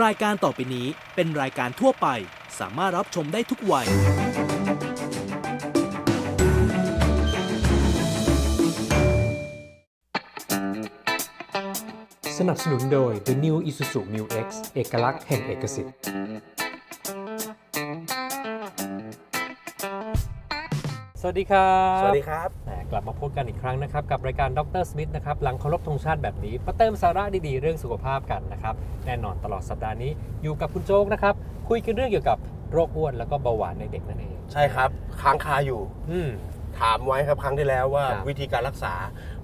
รายการต่อไปนี้เป็นรายการทั่วไป สามารถรับชมได้ทุกวัย สนับสนุนโดย The New Isuzu Mu X เอกลักษณ์แห่งเอกสิทธิ์ สวัสดีครับ สวัสดีครับแหม กลับมาพบกันอีกครั้งนะครับ กับรายการดรสมิธนะครับหลังเคารพธงชาติแบบนี้มาเติมสาระดีๆ เรื่องสุขภาพกันนะครับแน่นอนตลอดสัปดาห์นี้อยู่กับคุณโจ๊กนะครับ คุยกันเรื่องเกี่ยวกับโรคอ้วนแล้วก็เบาหวานในเด็กนั่นเองใช่ครับค้างคาอยู่ อืม ถามไว้ครับครั้งที่แล้วว่าครับ วิธีการรักษา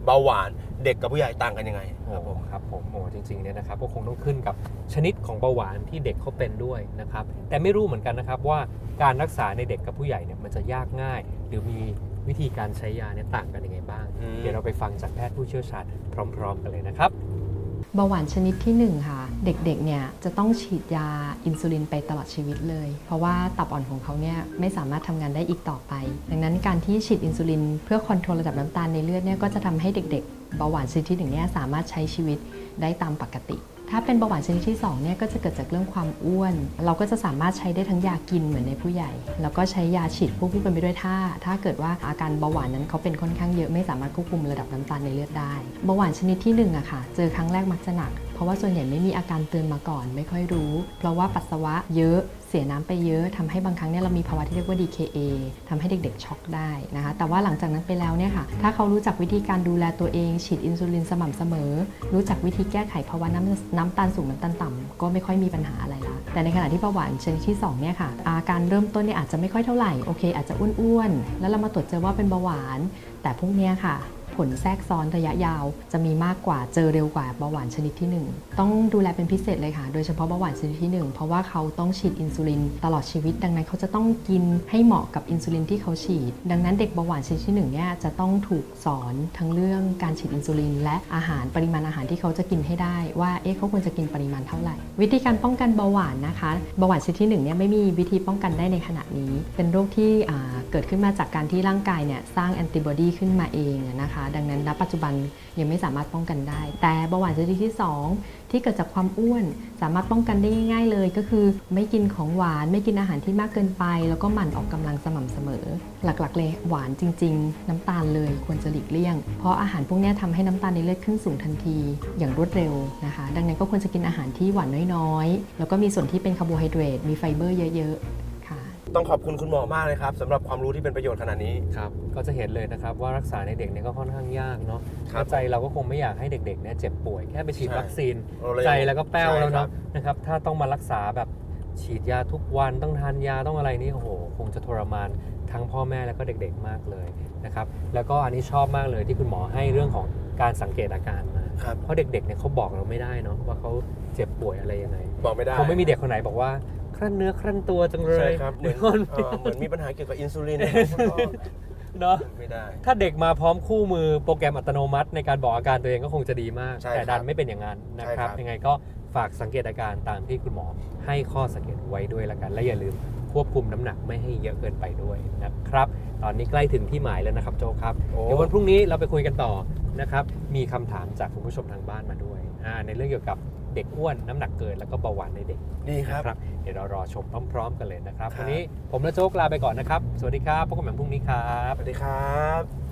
เบาหวานเด็กกับผู้ใหญ่ต่างกันยังไงโอ้ครับผมครับผมโอ้จริงๆเนี่ยนะครับก็คงต้องขึ้นกับชนิดของเบาหวานที่เด็กเขาเป็นด้วยนะครับแต่ไม่รู้เหมือนกันนะครับว่าการรักษาในเด็กกับผู้ใหญ่เนี่ยมันจะยากง่าย หรือมี วิธีการใช้ยาเนี่ยต่างกันยังไงบ้าง อืม เดี๋ยวเราไปฟังจากแพทย์ผู้เชี่ยวชาญพร้อม ๆ กันเลยนะครับ เบาหวานชนิดที่ 1 ค่ะ เด็กๆเนี่ยจะต้องฉีดยาอินซูลินไปตลอดชีวิตเลย เพราะว่าตับอ่อนของเขาเนี่ยไม่สามารถทำงานได้อีกต่อไป ดังนั้นการที่ฉีดอินซูลินเพื่อคอนโทรลระดับน้ำตาลในเลือดเนี่ยก็จะทำให้เด็กๆเบาหวานชนิดที่หนึ่งเนี่ยสามารถใช้ชีวิตได้ตามปกติ ถ้าเป็นเบาหวานชนิดที่2เนี่ยก็จะเกิดจากเรื่องความอ้วน เราก็จะสามารถใช้ได้ทั้งยากินเหมือนในผู้ใหญ่ แล้วก็ใช้ยาฉีดควบคู่กันไปด้วยถ้า ถ้าเกิดว่าอาการเบาหวานนั้นเขาเป็นค่อนข้างเยอะไม่สามารถควบคุมระดับน้ำตาลในเลือดได้ เบาหวานชนิดที่หนึ่งอะค่ะ เจอครั้งแรกมักจะหนัก เพราะว่าส่วนใหญ่ไม่มีอาการเตือนมาก่อน ไม่ค่อยรู้ เพราะว่าปัสสาวะเยอะเสียน้ำไปเยอะทำให้บางครั้งเนี่ยเรามีภาวะที่เรียกว่า DKA ทำให้เด็กๆช็อกได้นะคะ แต่ว่าหลังจากนั้นไปแล้วเนี่ยค่ะ ถ้าเขารู้จักวิธีการดูแลตัวเอง ฉีดอินซูลินสม่ำเสมอ รู้จักวิธีแก้ไขภาวะน้ำน้ำตาลสูงน้ำตาลต่ำก็ไม่ค่อยมีปัญหาอะไรละ แต่ในขณะที่เบาหวานชนิดที่2เนี่ยค่ะ อาการเริ่มต้นเนี่ยอาจจะไม่ค่อยเท่าไหร่ โอเค อาจจะอ้วนๆ แล้วเรามาตรวจเจอว่าเป็นเบาหวาน แต่พวกเนี้ยค่ะ ผลแทรกซ้อนระยะยาว จะมีมากกว่าเจอเร็วกว่าเบาหวานชนิดที่ 1 ต้องดูแลเป็นพิเศษเลยค่ะ โดยเฉพาะเบาหวานชนิดที่ 1 เพราะว่าเขาต้องฉีดอินซูลินตลอดชีวิต ดังนั้นเขาจะต้องกินให้เหมาะกับอินซูลินที่เขาฉีด ดังนั้นเด็กเบาหวานชนิดที่1เนี่ยจะต้องถูกสอนทั้งเรื่องการฉีดอินซูลิน และอาหารปริมาณอาหารที่เขาจะกินให้ได้ ว่าเอ๊ะเขาควรจะกินปริมาณเท่าไหร่ วิธีการป้องกันเบาหวานนะคะเบาหวานชนิดที่1เนี่ยไม่มีวิธีป้องกันได้ในขณะนี้ เป็นโรคที่เกิดขึ้นมาจากการที่ร่างกายเนี่ยสร้างแอนติบอดีขึ้นมาเองนะคะดังนั้นณปัจจุบันยังไม่สามารถป้องกันได้ แต่เบาหวานชนิดที่ 2 ที่เกิดจากความอ้วน สามารถป้องกันได้ง่ายๆเลย ก็คือไม่กินของหวาน ไม่กินอาหารที่มากเกินไป แล้วก็หมั่นออกกำลังสม่ำเสมอ หลักๆ เลยหวานจริง ๆ น้ำตาลเลยควรจะหลีกเลี่ยง เพราะอาหารพวกนี้ยทำให้น้ำตาลในเลือดขึ้นสูงทันที อย่างรวดเร็วนะคะ ดังนั้นก็ควรจะกินอาหารที่หวานน้อยๆ แล้วก็มีส่วนที่เป็นคาร์โบไฮเดรตมีไฟเบอร์เยอะๆค่ะ ต้องขอบคุณคุณหมอมากเลยครับสำหรับความรู้ที่เป็นประโยชน์ขนาดนี้ ครับก็จะเห็นเลยนะครับว่ารักษาในเด็กเนี่ยก็ค่อนข้างยากเนาะครับใจเราก็คงไม่อยากให้เด็กๆเนี่ยเจ็บป่วยแค่ไปฉีดใช่วัคซีน เราเลยใจแล้วก็แป้วแล้วใช่ครัเนาะบ นะครับถ้าต้องมารักษาแบบฉีดยาทุกวันต้องทานยาต้องอะไรนี่โอ้โหคงจะทรมานทั้งพ่อแม่แล้วก็เด็กๆมากเลยนะครับแล้วก็อันนี้ชอบมากเลยที่คุณหมอให้เรื่องของการสังเกตอาการมาครับเพราะเด็กๆเนี่ยเขาบอกเราไม่ได้เนาะว่าเขาเจ็บป่วยอะไรยังไง บอกไม่ได้ คงไม่มีเด็กคนไหนบอกว่า ครั่นเนื้อครั่นตัวจังเลใช่ยครับเหมือนดี๋ยวก่อนเอ่อเหมือนมีปัญหาเกี่ยวกับอินซูลินนะครับก็เนาะไม่ได้ ถ้าเด็กมาพร้อมคู่มือโปรแกรมอัตโนมัติ ในการบอกอาการตัวเองก็คงจะดีมาก ใช่แต่ดัครันบไม่เป็นอย่างนั้นนะใช่คครัรับบยังไงก็ฝากสังเกตอาการตามที่คุณหมอให้ข้อสังเกตไว้ด้วยละกัน และอย่าลืมควบคุมน้ำหนักไม่ให้เยอะเกินไปด้วยนะครับ ตอนนี้ใกล้ถึงที่หมายแล้วนะครับโจกครับ โอ้ เดี๋ยววันพรุ่งนี้เราไปคุยกันต่อนะครับ มีคำถามจากคุณผู้ชมทางบ้านมาด้วยอ่าในเรื่องเกี่ยวกับ เด็กอ้วนน้ำหนักเกินแล้วก็เบาหวานในเด็กดีครับ นะครับเดี๋ยวเรารอชมพร้อมๆกันเลยนะครับ ครับ วันนี้ผมและโจ๊กลาไปก่อนนะครับ สวัสดีครับพบกันใหม่พรุ่งนี้ครับ สวัสดีครับ